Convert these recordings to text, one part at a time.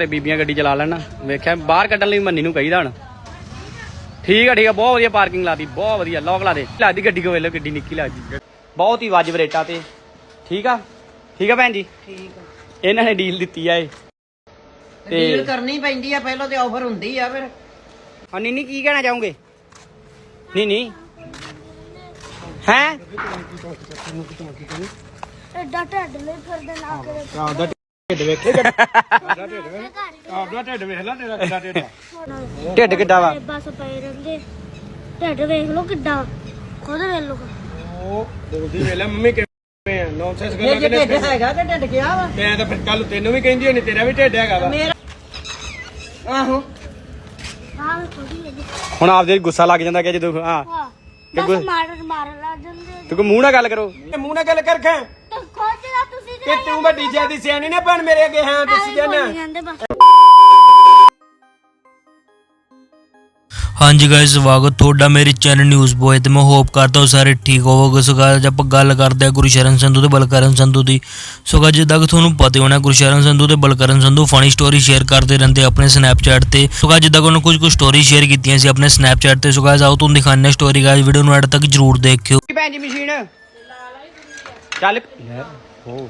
ਤੇ ਬੀਬੀਆਂ ਗੱਡੀ ਚਲਾ ਲੈਣ। ਵੇਖਿਆ ਬਾਹਰ ਕੱਢਣ ਲਈ ਮੰਨੀ ਨੂੰ ਕਹੀਦਾ ਹੁਣ। ਠੀਕ ਆ ਠੀਕ ਆ ਬਹੁਤ ਵਧੀਆ ਪਾਰਕਿੰਗ ਲਾਦੀ ਬਹੁਤ ਵਧੀਆ ਲੋਕ ਲਾ ਦੇ। ਲਾਦੀ ਗੱਡੀ ਕੋ ਵੇਲੋ ਗੱਡੀ ਨਿੱਕੀ ਲੱਗਦੀ। ਬਹੁਤ ਹੀ ਵਾਜਬ ਰੇਟਾਂ ਤੇ। ਠੀਕ ਆ? ਠੀਕ ਆ ਭੈਣ ਜੀ? ਠੀਕ ਆ। ਇਹਨਾਂ ਨੇ ਡੀਲ ਦਿੱਤੀ ਆ ਇਹ। ਡੀਲ ਕਰਨੀ ਪੈਂਦੀ ਆ ਪਹਿਲਾਂ ਤੇ ਆਫਰ ਹੁੰਦੀ ਆ ਫਿਰ। ਹਾਂ ਨੀਨੀ ਕੀ ਕਹਿਣਾ ਚਾਹੋਗੇ? ਨੀ ਨੀ ਹੈ? ਐਡਾ ਢੱਡ ਲਈ ਫਿਰਦੇ ਨਾ ਕਰੇ ਢਿੱਡ ਵੇਖੇ ਆਪਦਾ ਢਿੱਡ ਵੇਖ ਆਪਦਾ ਢਿੱਡ ਵੇਖ ਲੈ ਤੇਰਾ ਕਿੱਡਾ ਢਿੱਡ ਆ। ਢਿੱਡ ਕਿੱਡਾ ਵਾ? ਬਸ ਪਏ ਰਹਿੰਦੇ। ਢੱਡ ਵੇਖ ਲਓ ਕਿੱਡਾ। ਖੁਦ ਵੇਖ ਲਓ। ਉਹ ਬੋਲਦੀ ਵੇਖ ਲੈ ਮੰਮੀ ਕਿਵੇਂ ਆ। ਨੌਨਸੈਂਸ ਜੇ ਗੱਲਾਂ ਜੇ ਕਿਨੇ ਢਿੱਡ ਹੈਗਾ ਤੇ ਢਿੱਡ ਗਿਆ ਵਾ? ਮੈਂ ਤਾਂ ਫਿਰ ਕੱਲ ਤੈਨੂੰ ਵੀ ਕਹਿੰਦੀ ਹੋਣੀ ਤੇਰਾ ਵੀ ਢਿੱਡ ਹੈਗਾ ਵਾ। ਮੇਰਾ ਆਹੋ। ਹਾਂ ਥੋੜੀ ਇਹਦੀ ਹੁਣ ਆਪਦੇ ਗੁੱਸਾ ਲੱਗ ਜਾਂਦਾ ਕਿ ਜਦੋਂ ਹਾਂ। ਹਾਂ। ਬਸ ਮਾਰ ਮਾਰ ਲਾ ਜਾਂਦੇ ਤੂੰ ਕੋਈ ਮੂੰਹ ਨਾਲ ਗੱਲ ਕਰੋ। ਇਹ ਮੂੰਹ ਨਾਲ ਗੱਲ ਕਰ ਖਾਂ ਕਿ ਤੂੰ ਵੱਡੀ ਜਿਆਦੀ ਸਿਆਣੀ ਨਾ ਬਣ ਮੇਰੇ ਅੱਗੇ ਹਾਂ ਦੱਸ ਜਾਣਾ ਬੋਲੀ ਜਾਂਦੇ ਬਸ। ਹਾਂਜੀ ਗਾਇਸ ਸਵਾਗਤ ਤੁਹਾਡਾ ਮੇਰੇ ਚੈਨਲ ਨਿਊਜ਼ ਬੋਏ ਤੇ। ਮੈਂ ਹੋਪ ਕਰਦਾ ਹਾਂ ਸਾਰੇ ਠੀਕ ਹੋਵੋਗੇ। ਸੋ ਅੱਜ ਆਪਾਂ ਗੱਲ ਕਰਦੇ ਹਾਂ ਗੁਰਸ਼ਰਨ ਸੰਧੂ ਤੇ ਬਲਕਰਨ ਸੰਧੂ ਦੀ। ਸੋ guys, ਜਿੱਦਾਂ ਕਿ ਤੁਹਾਨੂੰ ਪਤਾ ਹੀ ਹੋਣਾ ਗੁਰਸ਼ਰਨ ਸੰਧੂ ਤੇ Balkaran Sandhu funny story share ਕਰਦੇ ਰਹਿੰਦੇ ਆਪਣੇ ਸਨੈਪਚੈਟ ਤੇ। ਸੋ guys, ਜਿੱਦਾਂ ਕਿ ਉਹਨਾਂ ਕੁਝ ਕੁ ਸਟੋਰੀ ਸ਼ੇਅਰ ਕੀਤੀਆਂ ਸੀ ਆਪਣੇ ਸਨੈਪਚੈਟ ਤੇ। ਸੋ guys, ਆਓ ਤੁਹਾਨੂੰ ਦਿਖਾਉਂਦੇ ਹਾਂ ਸਟੋਰੀ ਗਾਇਸ ਵੀਡੀਓ ਨੂੰ ਐਡ ਤੱਕ ਜਰੂਰ ਦੇਖਿਓ। ਕੀ ਭੈਣ ਜੀ ਮਸ਼ੀਨ ਚੱਲ। ਹੋ।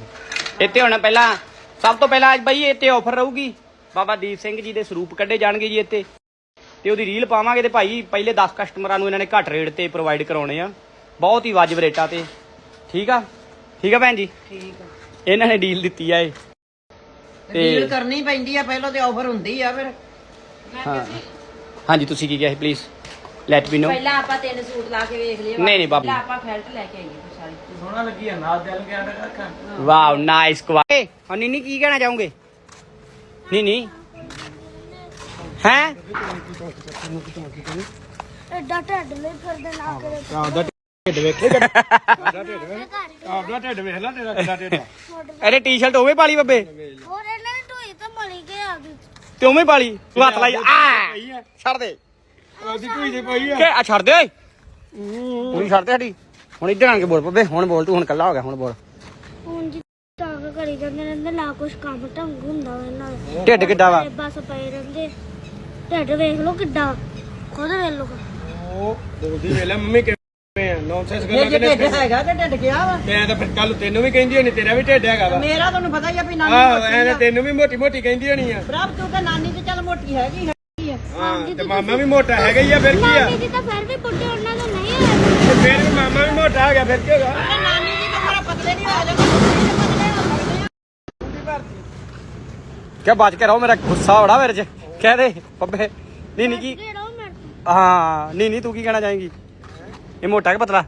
ਇੱਥੇ ਹੁਣ ਪਹਿਲਾਂ ਸਭ ਤੋਂ ਪਹਿਲਾਂ ਅੱਜ ਬਈ ਇੱਥੇ ਆਫਰ ਰਹੂਗੀ। ਬਾਬਾ ਦੀਪ ਸਿੰਘ ਜੀ ਦੇ ਸਰੂਪ ਕੱਢੇ ਜਾਣਗੇ ਜੀ ਇੱਥੇ। ਤੇ ਉਹਦੀ ਰੀਲ ਪਾਵਾਂਗੇ ਤੇ ਭਾਈ ਪਹਿਲੇ 10 ਕਸਟਮਰਾਂ ਨੂੰ ਇਹਨਾਂ ਨੇ ਘੱਟ ਰੇਟ ਤੇ ਪ੍ਰੋਵਾਈਡ ਕਰਾਉਣੇ ਆ। ਬਹੁਤ ਹੀ ਵਾਜਬ ਰੇਟਾਂ ਤੇ। ਠੀਕ ਆ? ਠੀਕ ਆ ਭੈਣ ਜੀ? ਠੀਕ ਆ। ਇਹਨਾਂ ਨੇ ਡੀਲ ਦਿੱਤੀ ਆ ਇਹ। ਤੇ ਡੀਲ ਕਰਨੀ ਪੈਂਦੀ ਆ ਪਹਿਲਾਂ ਤੇ ਆਫਰ ਹੁੰਦੀ ਆ ਫਿਰ। ਹਾਂ। ਹਾਂਜੀ ਤੁਸੀਂ ਕੀ ਕਿਹਾ ਸੀ ਪਲੀਜ਼ ਲੈਟ ਮੀ ਨੋ ਪਹਿਲਾਂ ਆਪਾਂ ਤਿੰਨ ਸੂਟ ਲਾ ਕੇ ਵੇਖ ਲਿਓ ਨਹੀਂ, ਨਹੀਂ ਬਾਬੂ। ਪਹਿਲਾਂ ਆਪਾਂ ਫੈਲਟ ਲੈ ਕੇ ਆਈਏ ਫਿਰ ਸਾਰੀ। ਸੋਹਣਾ ਲੱਗੀ ਆ ਨਾਲ ਦਿਲ ਗਿਆ ਤਾਂ ਰੱਖਾਂ ਵਾਓ ਨਾਈਸ ਕੁਆਏ ਹਾਂ ਨੀਨੀ ਕੀ ਕਹਿਣਾ ਚਾਹੋਗੇ? ਨੀਨੀ? ਹੈ? ਐਡਾ ਢੱਡ ਲਈ ਫਿਰਦੇ ਨਾ ਕਰੇ। ਆਪਦਾ ਢਿੱਡ ਵੇਖੇ ਆਪਦਾ ਢਿੱਡ ਵੇਖ। ਆਪਦਾ ਢਿੱਡ ਵੇਖ ਲੈ ਤੇਰਾ ਕਿੱਡਾ ਢਿੱਡ ਆ। ਅਰੇ ਟੀ-ਸ਼ਰਟ ਉਵੇਂ ਪਾਲੀ ਬੱਬੇ? ਹੋਰ ਇਹਨਾਂ ਨੇ ਢੋਈ ਤਾਂ ਮਲੀ ਕੇ ਆ। ਗਈ ਤੇ ਉਵੇਂ ਪਾਲੀ। ਤੂੰ ਹੱਥ ਲਾਈ। ਆ। ਛੱਡ ਦੇ। ਉਹਦੀ ਕੋਈ ਜੇ ਪਈ ਆ। ਕਿ ਆ ਛੱਡ ਦੇ ਓਏ। ਤੂੰ ਛੱਡ ਦੇ ਸਾਡੀ ਹੁਣ ਇੱਧਰ ਆਣ ਕੇ ਬੋਲ ਬੱਬੇ ਹੁਣ ਬੋਲ ਤੂੰ ਹੁਣ ਕੱਲਾ ਹੋ ਗਿਆ ਹੁਣ ਬੋਲ। ਹੁਣ ਜੀ ਤੰਗ ਕਰੀ ਜਾਂਦੇ ਰਹਿੰਦੇ ਨਾ ਕੁਛ ਕੰਮ ਢੰਗ ਹੁੰਦਾ ਵਾ ਇਹਨਾਂ ਦਾ। ਢਿੱਡ ਕਿੱਡਾ ਵਾ? ਬਸ ਪਏ ਰਹਿੰਦੇ। ਢੱਡ ਵੇਖ ਲਓ ਕਿੱਡਾ ਖੁਦ ਵੇਖ ਲਓ। ਉਹ ਬੋਲਦੀ ਵੇਖ ਲੈ ਮੰਮੀ ਕਿਵੇਂ ਆ ਨੌਨਸੈਂਸ ਜੇ ਗੱਲਾਂ ਜੇ ਕਿਨੇ ਢਿੱਡ ਹੈਗਾ ਤੇ ਢਿੱਡ ਗਿਆ ਵਾ? ਮੈਂ ਤਾਂ ਫਿਰ ਕੱਲ ਤੈਨੂੰ ਵੀ ਕਹਿੰਦੀ ਹੋਣੀ ਤੇਰਾ ਵੀ ਢਿੱਡ ਹੈਗਾ ਵਾ। ਮੇਰਾ ਤੁਹਾਨੂੰ ਪਤਾ ਹੀ ਆ ਵੀ ਨਾਨੀ ਆਹ ਮੋਟੀ ਐ ਆ। ਤੈਨੂੰ ਵੀ ਮੋਟੀ ਮੋਟੀ ਕਹਿੰਦੀ ਹੋਣੀ ਆ। ਪ੍ਰਭ ਤੂੰ ਤਾਂ ਨਾਨੀ ਤੇ ਚੱਲ ਮੋਟੀ ਹੈਗੀ। ਹਾਂ ਤੇ ਮਾਮਾ ਵੀ ਮੋਟਾ ਹੈਗਾ ਹੀ ਆ ਫਿਰ ਕੀ ਆ? ਨਾਨੀ ਜੀ ਤਾਂ ਫਿਰ ਵੀ ਬੁੱਢੇ ਉਹਨਾਂ ਦਾ ਨਹੀਂ ਹੋਇਆ ਤੇ ਫਿਰ ਵੀ ਮਾਮਾ ਵੀ ਮੋਟਾ ਹੋ ਗਿਆ ਫਿਰ ਕੀ ਹੋਗਾ? ਨਾਨੀ ਜੀ ਤਾਂ ਮੇਰਾ ਪਤਲੇ ਨਹੀਂ ਹੋ ਜਾਣਾ ਪਤਲੇ ਹੋ ਸਕਦੇ ਆ ਕਿ ਬਚ ਕੇ ਰਹੋ ਮੇਰਾ ਗੁੱਸਾ ਬੜਾ ਮੇਰੇ 'ਚ। ਕਹਿ ਦੇ ਬੱਬੇ। ਨਹੀਂ ਨਹੀਂ ਕੀ? ਮੇਰੇ ਹਾਂ ਨਹੀਂ ਨਹੀਂ ਤੂੰ ਕੀ ਕਹਿਣਾ ਚਾਹੇਂਗੀ? ਇਹ ਮੋਟਾ ਕਿ ਪਤਲਾ?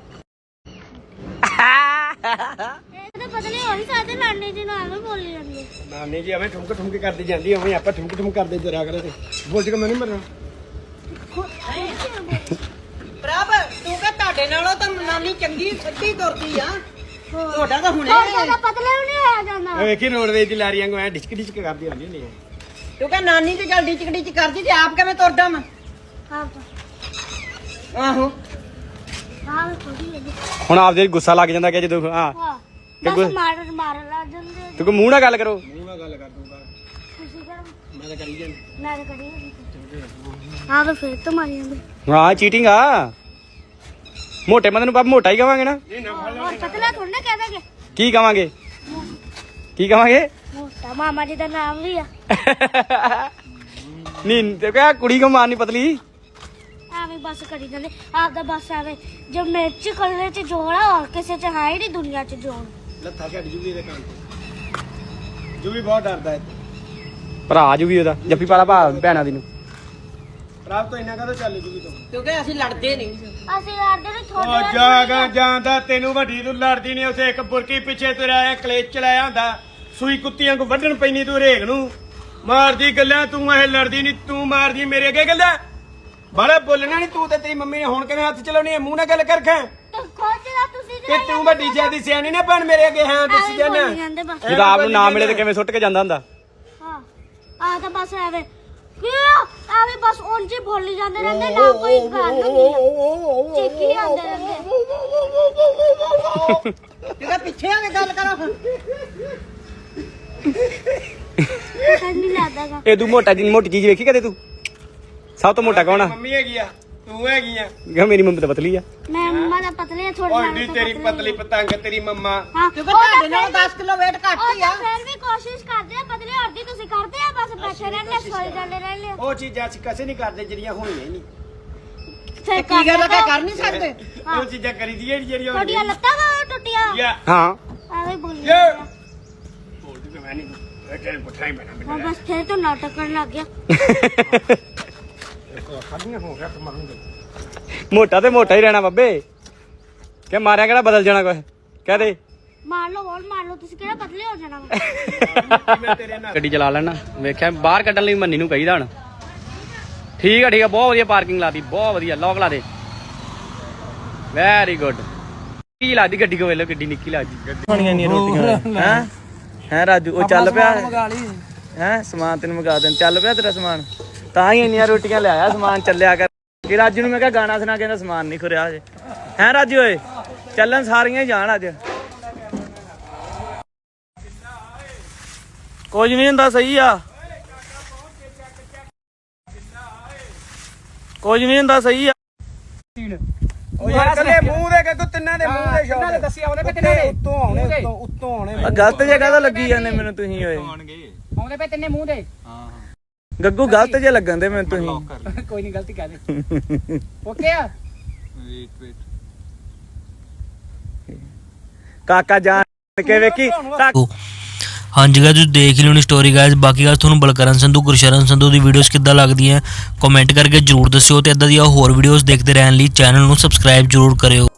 ਹੋ ਨਹੀਂ ਸਕਦੇ ਨਾਨੀ ਜੀ ਨਾਲ ਐਵੇਂ ਬੋਲੀ ਜਾਂਦੇ ਨਾਨੀ ਜੀ ਐਵੇਂ ਠੁਮਕ ਠੁਮਕ ਕਰਦੀ ਜਾਂਦੀ ਐਵੇਂ ਆਪਾਂ ਠੁਮਕ ਠੁਮਕ ਕਰਦੇ ਜਰਾ ਕਰੇ ਤੇ। ਬੋਲ ਕੇ ਮੈਂ ਨਹੀਂ ਮਰਨਾ? ਪ੍ਰਭ ਤੂੰ ਕਹ ਤੁਹਾਡੇ ਨਾਲੋਂ ਤਾਂ ਨਾਨੀ ਚੰਗੀ ਸੱਚੀ ਤੁਰਦੀ ਆ। ਤੁਹਾਡਾ ਤਾਂ ਹੁਣੇ ਹੋਰ ਜ਼ਿਆਦਾ ਪਤਲੇ ਵੀ ਨਹੀਂ ਹੋਇਆ ਜਾਂਦਾ। ਇਹ ਵੇਖੀ ਰੋਡਵੇਜ ਦੀ ਲਾਰੀਆਂ ਨੂੰ ਐ ਡਿਸਕ ਡਿਸਕ ਕਰਦੀ ਹੁੰਦੀ ਹੁੰਦੀ ਹੈ ਤੂੰ ਕਹ ਨਾਨੀ ਤੇ ਚੱਲ ਡਿਚ ਡਿਚ ਕਰਦੀ ਤੇ ਆਪ ਕਿਵੇਂ ਤੁਰਦਾ ਮੈਂ? ਹਾਂ ਆਹੋ। ਹਾਂ ਥੋੜੀ ਇਹਦੀ ਹੁਣ ਆਪਦੇ ਗੁੱਸਾ ਲੱਗ ਜਾਂਦਾ ਕਿ ਜਦੋਂ ਹਾਂ। ਬਸ ਮਾਰ ਮਾਰ ਲਾ ਜਾਂਦੇ ਤੂੰ ਕੋਈ ਮੂੰਹ ਨਾਲ ਗੱਲ ਕਰੋ। ਮੂੰਹ ਨਾਲ ਗੱਲ ਕਰ ਦੂੰਗਾ ਤੁਸੀਂ ਕਰ। ਮੈਂ ਤਾਂ ਕਰੀ ਜਾਂਦੀ ਮੈਂ ਤਾਂ ਕਰੀ। ਹਾਂ ਤਾਂ ਫਿਰ ਤਾਂ ਮਾਰੀ ਜਾਂਦੇ। ਹਾਂ ਚੀਟਿੰਗ ਆ। ਮੋਟੇ ਬੰਦੇ ਨੂੰ ਬਾਬ ਮੋਟਾ ਹੀ ਕਵਾਂਗੇ ਨਾ। ਹੋਰ ਪਤਲਾ ਥੋੜਾ ਨਾ ਕਹਿ ਦਾਂਗੇ। ਕੀ ਕਵਾਂਗੇ? ਕੀ ਕਵਾਂਗੇ? ਮੋਟਾ ਮਾਮਾ ਜੀ ਦਾ ਨਾਮ ਵੀ ਆ। ਨਹੀਂ ਤੇ ਕਿਹਾ ਕੁੜੀ ਕੋ ਮਾਰਨੀ ਪਤਲੀ। ਐਵੇਂ ਬਸ ਕਰੀ ਜਾਂਦੇ। ਆਪਦਾ ਬਸ ਐਵੇਂ ਜੋ ਮਿਰਚ ਕਲਰ ਚ ਜੋੜਾ ਹੋਰ ਕਿਸੇ ਚ ਹੈ ਹੀ ਨਹੀਂ ਦੁਨੀਆ ਚ ਜੋੜ। ਲੱਥਾ ਛੱਡ ਜੂਗੀ ਦੇ ਕੰਨ ਤੇ। ਜੂਵੀ ਬਹੁਤ ਡਰਦਾ ਹੈ ਭਰਾ ਜੂ ਵੀ ਉਹਦਾ ਜੱਫੀ ਪਾਲਾ ਭਾ ਭੈਣਾਂ ਦੀ ਨੂੰ। ਪ੍ਰਾਪ ਤੋਂ ਇੰਨਾ ਕਦੋਂ ਚੱਲ ਜੂਗੀ ਤੂੰ? ਤੂੰ ਕਹ ਅਸੀਂ ਲੜਦੇ ਨਹੀਂ ਅਸੀਂ ਲੜਦੇ ਨੇ ਉਹ ਥੋੜੇ ਜਾਗਾ ਜਾਂਦਾ ਤੈਨੂੰ ਵੱਡੀ ਤੂੰ ਲੜਦੀ ਨਹੀਂ ਉਥੇ ਇੱਕ ਬੁਰਕੀ ਪਿੱਛੇ ਤੁਰਿਆ ਆਇਆ ਕਲੇਚ ਚਲਾਇਆ ਹੁੰਦਾ ਸੂਈ ਕੁੱਤੀਆਂ ਕੋ ਵੱਢਣ ਪੈਣੀ ਤੂੰ ਰੇਗ ਨੂੰ। ਮਾਰਦੀ ਗੱਲਾਂ ਤੂੰ ਇਹ ਲੜਦੀ ਨਹੀਂ ਤੂੰ ਮਾਰਦੀ ਮੇਰੇ ਅੱਗੇ ਗੱਲਾਂ। ਬਾਲਾ ਬੋਲਣਾ ਨਹੀਂ ਤੂੰ ਤੇ ਤੇਰੀ ਮੰਮੀ ਨੇ ਹੁਣ ਕਿਵੇਂ ਹੱਥ ਚਲਾਉਣੀ ਹੈ? ਮੂੰਹ ਨਾਲ ਗੱਲ ਕਰ ਖਾਂ। ਕਿ ਤੂੰ ਵੱਡੀ ਜਿਆਦੀ ਸਿਆਣੀ ਨਾ ਬਣ ਮੇਰੇ ਅੱਗੇ ਹਾਂ ਜਾਣਾ ਬੋਲੀ ਜਾਂਦੇ ਬਸ ਜਦੋਂ ਆਪ ਨੂੰ ਨਾ ਮਿਲੇ ਤੇ ਕਿਵੇਂ ਸੁੱਟ ਕੇ ਜਾਂਦਾ ਹੁੰਦਾ ਹਾਂ ਆ ਤਾਂ ਬਸ ਐਵੇਂ ਕਿਉਂ ਐਵੇਂ ਬਸ ਉਂਝ ਹੀ ਬੋਲੀ ਜਾਂਦੇ ਰਹਿੰਦੇ ਨਾ ਕੋਈ ਗੱਲ ਹੁੰਦੀ ਚੀਕੀ ਜਾਂਦੇ ਰਹਿੰਦੇ ਤੂੰ ਕਹ ਪਿੱਛੇ ਆ ਕੇ ਗੱਲ ਕਰੋ ਪਤਾ ਨਹੀਂ ਲੱਗਦਾਗਾ ਇਹ ਤੂੰ ਮੋਟਾ ਜੀ ਮੋਟੀ ਚੀਜ਼ ਵੇਖੀ ਕਦੇ ਤੂੰ ਸਭ ਤੋਂ ਮੋਟਾ ਕੌਣ ਆ ਮੰਮੀ ਹੈਗੀ ਆ ਤੂੰ ਹੈਗੀ ਆ। ਕਿਹਾ ਮੇਰੀ ਮੰਮੀ ਤਾਂ ਪਤਲੀ ਆ। ਮੈਂ ਮੰਮਾ ਦਾ ਪਤਲੇ ਆ ਥੋੜੀ ਓਡੀ ਤੇਰੀ ਪਤਲੀ ਪਤੰਗ ਤੇਰੀ ਮੰਮਾ। ਹਾਂ ਕਿਉਂਕਿ ਤੁਹਾਡੇ ਨਾਲੋਂ 10 ਕਿਲੋ weight ਘੱਟ ਹੀ ਆ। ਤਾਂ ਫਿਰ ਵੀ ਕੋਸ਼ਿਸ਼ ਕਰਦੇ ਆ ਪਤਲੇ ਹੋਣ ਦੀ ਤੁਸੀਂ ਕਰਦੇ ਆ ਬਸ ਬੈਠੇ ਰਹਿੰਦੇ ਸੋਈ ਜਾਂਦੇ ਰਹਿੰਦੇ। ਉਹ ਚੀਜ਼ਾਂ ਅਸੀਂ ਕਸੇ ਨਹੀਂ ਕਰਦੇ ਜਿਹੜੀਆਂ ਹੋਣੀਆਂ ਹੀ ਨਹੀਂ। ਫਿਰ ਕੀ ਗੱਲ ਤਾਂ ਕਰ ਨਹੀਂ ਸਕਦੇ? ਉਹ ਚੀਜ਼ਾਂ ਕਰੀ ਦੀਆਂ ਜਿਹੜੀਆਂ ਤੁਹਾਡੀਆਂ ਲੱਤਾਂ ਵਾ ਟੁੱਟੀਆਂ। ਹਾਂ। ਐਵੇਂ ਬੋਲੀ। ਬੋਲਦੀ ਤਾਂ ਮੈਂ ਨਹੀਂ ਬਸ ਫਿਰ ਤੋਂ ਨਾਟਕ ਕਰਨ ਲੱਗ ਗਿਆ। ਖਾਦੀਆਂ ਹੋ ਗਿਆ ਕਮਾਂਗੇ ਮੋਟਾ ਤੇ ਮੋਟਾ ਹੀ ਰਹਿਣਾ ਬੱਬੇ। ਕਿ ਮਾਰਿਆ ਕਿਹੜਾ ਬਦਲ ਜਾਣਾ ਕੁਛ? ਕਹਿ ਦੇ। ਮਾਰ ਲਓ ਹੋਰ ਮਾਰ ਲਓ ਤੁਸੀਂ ਕਿਹੜਾ ਪਤਲੇ ਹੋ ਜਾਣਾ ਵਾ। ਮੈਂ ਤੇਰੇ ਨਾਲ ਗੱਡੀ ਚਲਾ ਲੈਣਾ। ਵੇਖਿਆ ਬਾਹਰ ਕੱਢਣ ਲਈ ਮੰਨੀ ਨੂੰ ਕਹੀਦਾ ਹੁਣ। ਠੀਕ ਆ ਠੀਕ ਆ ਬਹੁਤ ਵਧੀਆ ਪਾਰਕਿੰਗ ਲਾਦੀ ਬਹੁਤ ਵਧੀਆ ਲੋਕ ਲਾ ਦੇ। ਵੈਰੀ ਗੁੱਡ ਕੀ ਲੱਗਦੀ ਗੱਡੀ ਕੋ ਵੇਲੋ ਗੱਡੀ ਨਿੱਕੀ ਲੱਗਦੀ ਖਾਣੀਆਂ ਨਹੀਂ ਰੋਟੀਆਂ। ਹੈ? ਹੈ ਰਾਜੂ ਉਹ ਚੱਲ ਪਿਆ। ਹੈ ਸਮਾਨ ਤੈਨੂੰ ਮੰਗਾ ਦੇਣ। ਚੱਲ ਪਿਆ ਤੇਰਾ ਸਮਾਨ। ਤਾਂ ਹੀ ਇੰਨੀਆਂ ਰੋਟੀਆਂ ਲਿਆਇਆ ਸਮਾਨ ਚੱਲਿਆ ਕਰ। ਕਿ ਰਾਜੂ ਨੂੰ ਮੈਂ ਕਿਹਾ ਗਾਣਾ ਸੁਣਾ ਕਹਿੰਦਾ ਸਮਾਨ ਨਹੀਂ ਖੁਰਿਆ ਹਜੇ। ਹੈ ਰਾਜੂ ਓਏ? ਚੱਲਣ ਸਾਰੀਆਂ ਹੀ ਜਾਣ ਅੱਜ। ਕੁਝ ਨਹੀਂ ਹੁੰਦਾ ਸਹੀ ਆ। ਕੁਝ ਨਹੀਂ ਹੁੰਦਾ ਸਹੀ ਆ। ਉਹ ਯਾਰ ਕੱਲੇ ਮੂੰਹ ਦੇ ਕਿ ਤਿੰਨਾਂ ਦੇ ਮੂੰਹ ਦੇ ਸ਼ੌਟ ਦੱਸਿਆ ਉਹਨੇ ਕਿ ਤਿੰਨਾਂ ਦੇ। ਉੱਤੋਂ ਆਉਣੇ ਉੱਤੋਂ ਉੱਤੋਂ ਆਉਣੇ। ਆ ਗਲਤ ਜਗ੍ਹਾ ਤਾਂ ਲੱਗੀ ਜਾਂਦੇ ਮੈਨੂੰ ਤੁਸੀਂ ਓਏ। ਆਉਂਦੇ ਪਏ ਤਿੰਨੇ ਮੂੰਹ ਦੇ। ਗੱਗੂ ਗਲਤ ਜੇ ਲੱਗਣ ਦੇ ਮੈਨੂੰ ਤੁਸੀਂ। ਕੋਈ ਨਹੀਂ ਗਲਤੀ ਕਰ ਦੇ। ਓਕੇ ਆ? ਕਾਕਾ ਜਾਣ ਕੇ ਵੇਖੀ। ਕਾਕਾ ਉਹ। ਹਾਂਜੀ ਗਾਇਸ ਤੁਸੀਂ ਦੇਖ ਹੀ ਲਿਓਣੀ ਸਟੋਰੀ ਗਾਇਸ ਬਾਕੀ ਗੱਲ ਤੁਹਾਨੂੰ ਬਲਕਰਨ ਸੰਧੂ ਗੁਰਸ਼ਰਨ ਸੰਧੂ ਦੀ ਵੀਡੀਓਜ਼ ਕਿੱਦਾਂ ਲੱਗਦੀਆਂ ਕਮੈਂਟ ਕਰਕੇ ਜਰੂਰ ਦੱਸਿਓ ਤੇ ਇਦਾਂ ਦੀਆਂ ਹੋਰ ਵੀਡੀਓਜ਼ ਦੇਖਦੇ ਰਹਿਣ ਲਈ ਚੈਨਲ ਨੂੰ ਸਬਸਕ੍ਰਾਈਬ ਜਰੂਰ ਕਰਿਓ।